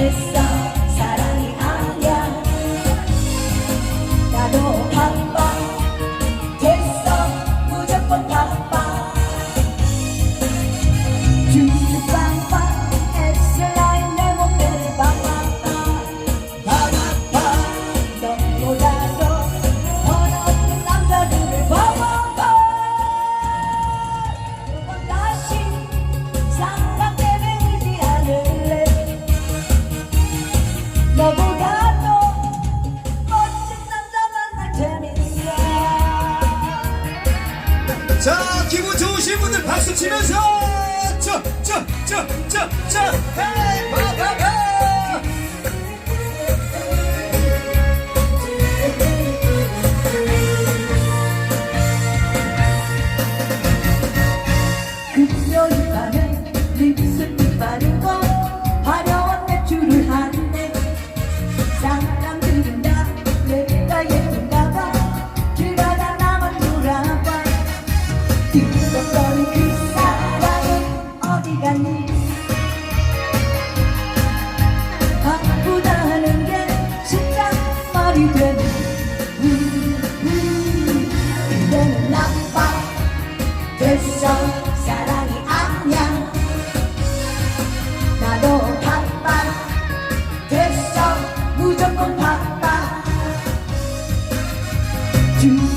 es 자, 기분 좋으신 분들 박수 치면서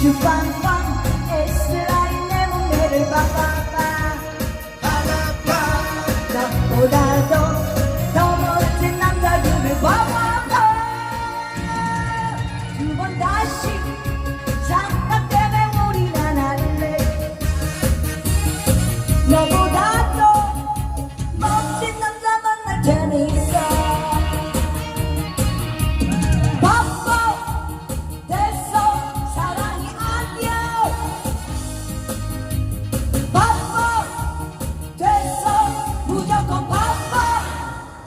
you find